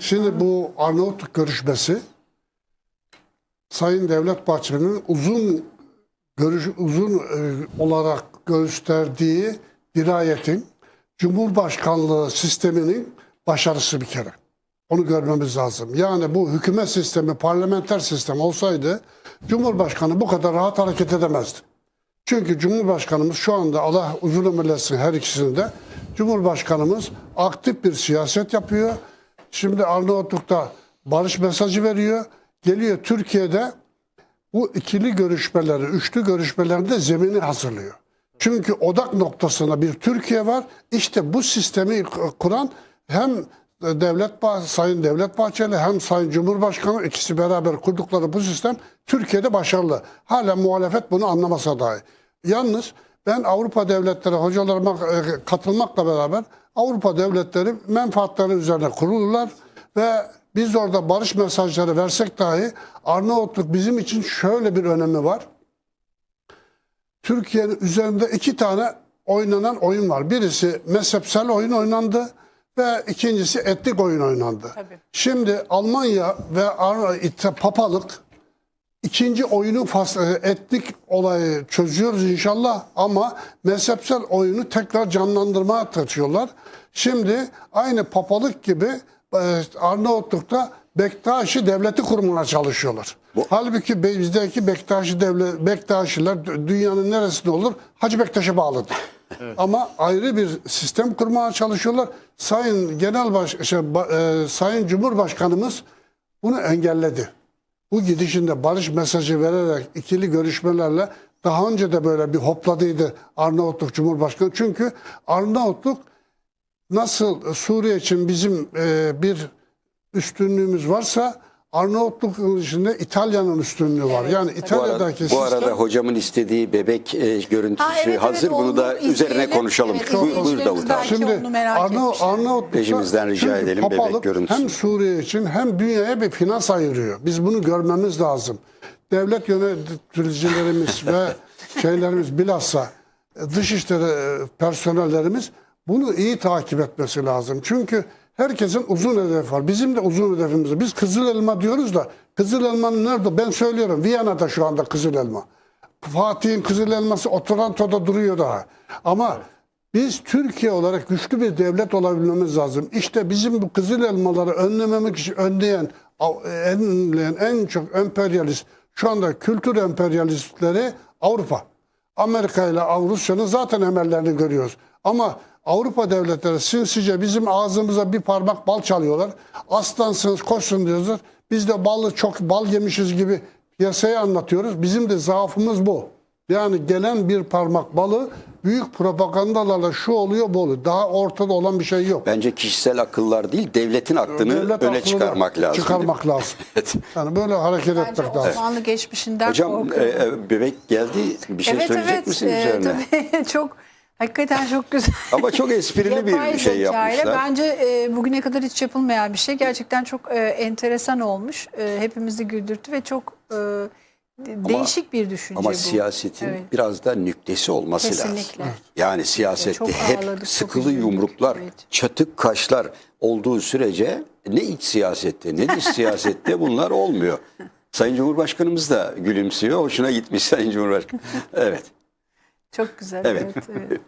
Şimdi bu Arnavutluk görüşmesi Sayın Devlet Bahçeli'nin uzun görüş uzun e, olarak gösterdiği dirayetin Cumhurbaşkanlığı sisteminin başarısı bir kere. Onu görmemiz lazım. Yani bu hükümet sistemi, parlamenter sistem olsaydı Cumhurbaşkanı bu kadar rahat hareket edemezdi. Çünkü Cumhurbaşkanımız şu anda Allah uzun ömür versin her ikisinde. Cumhurbaşkanımız aktif bir siyaset yapıyor. Şimdi Arnavutluk'ta barış mesajı veriyor. Geliyor Türkiye'de bu ikili görüşmeleri, üçlü görüşmelerinde zemini hazırlıyor. Çünkü odak noktasında bir Türkiye var. İşte bu sistemi kuran hem Devlet Sayın Devlet Bahçeli hem Sayın Cumhurbaşkanı ikisi beraber kurdukları bu sistem Türkiye'de başarılı. Hala muhalefet bunu anlamasa dahi. Yalnız ben Avrupa devletleri hocalarıma e, katılmakla beraber Avrupa devletleri menfaatleri üzerine kurulurlar ve biz orada barış mesajları versek dahi Arnavutluk bizim için şöyle bir önemi var. Türkiye'nin üzerinde iki tane oynanan oyun var. Birisi mezhepsel oyun oynandı ve ikincisi etnik oyun oynandı. Tabii. Şimdi Almanya ve Ar- papalık ikinci oyunu e, etnik olayı çözüyoruz inşallah ama mezhepsel oyunu tekrar canlandırmaya çalışıyorlar. Şimdi aynı papalık gibi e, Arnavutluk'ta Bektaşi devleti kurmaya çalışıyorlar. Halbuki bizdeki Bektaşi devlet Bektaşiler dü- dünyanın neresinde olur? Hacı Bektaş'a bağlıdır. Ama ayrı bir sistem kurmaya çalışıyorlar. Sayın Genel Baş şey, e, Sayın Cumhurbaşkanımız bunu engelledi. Bu gidişinde barış mesajı vererek ikili görüşmelerle daha önce de böyle bir hopladıydı Arnavutluk Cumhurbaşkanı. Çünkü Arnavutluk nasıl Suriye için bizim e, bir üstünlüğümüz varsa Arnavutluk içinde İtalya'nın üstünlüğü var. Yani Bu arada, İtalya'daki bu sistem arada hocamın istediği bebek e, görüntüsü Ha, evet, evet, hazır. Bunu onu da üzerine izleyelim. konuşalım. Evet, Buyur, buyur Davut abi. Şimdi Arnav. Arnavutluk'ta Rejimizden rica edelim bebek görüntüsü. Hem Suriye için hem dünyaya bir finans ayırıyor. Biz bunu görmemiz lazım. Devlet yöneticilerimiz ve şeylerimiz bilhassa dışişleri e, personellerimiz bunu iyi takip etmesi lazım. Çünkü herkesin uzun hedefi var. Bizim de uzun hedefimiz var. Biz Kızıl Elma diyoruz da Kızıl Elma'nın nerede? Ben söylüyorum. Viyana'da şu anda Kızıl Elma. Fatih'in Kızıl Elması Otranto'da duruyor daha. Ama biz Türkiye olarak güçlü bir devlet olabilmemiz lazım. İşte bizim bu Kızıl Elmaları önlememek için önleyen, önleyen en çok emperyalist, şu anda kültür emperyalistleri Avrupa. Amerika ile Rusya'nın zaten emellerini görüyoruz. Ama Avrupa devletleri sinsice bizim ağzımıza bir parmak bal çalıyorlar. Aslansınız koşsun diyorlar. Biz de balı çok bal yemişiz gibi piyasaya anlatıyoruz. Bizim de zaafımız bu. Yani gelen bir parmak balı büyük propagandalarla şu oluyor bu oluyor. Daha ortada olan bir şey yok. Bence kişisel akıllar değil, devletin aklını Devlet öne aklını çıkarmak lazım. Çıkarmak lazım. Evet. Yani böyle hareket Bence etmek lazım. Osmanlı geçmişinden Hocam e, korkuyorum. e, bebek geldi. Bir şey evet söyleyecek evet. misin e, üzerine? tabii çok hakikaten çok güzel. Ama çok esprili bir şey zekayla yapmışlar. Bence e, bugüne kadar hiç yapılmayan bir şey. Gerçekten çok e, enteresan olmuş. E, hepimizi güldürttü ve çok e, de- değişik bir düşünce Ama bu. siyasetin Evet. biraz da nüktesi olması Kesinlikle. lazım. Yani siyasette Çok hep ağladık, sıkılı üzüldük. yumruklar, Evet. çatık kaşlar olduğu sürece ne iç siyasette ne dış siyasette bunlar olmuyor. Sayın Cumhurbaşkanımız da gülümsüyor. Hoşuna gitmiş Sayın Cumhurbaşkanı. Evet. Çok güzel. Evet. evet, evet.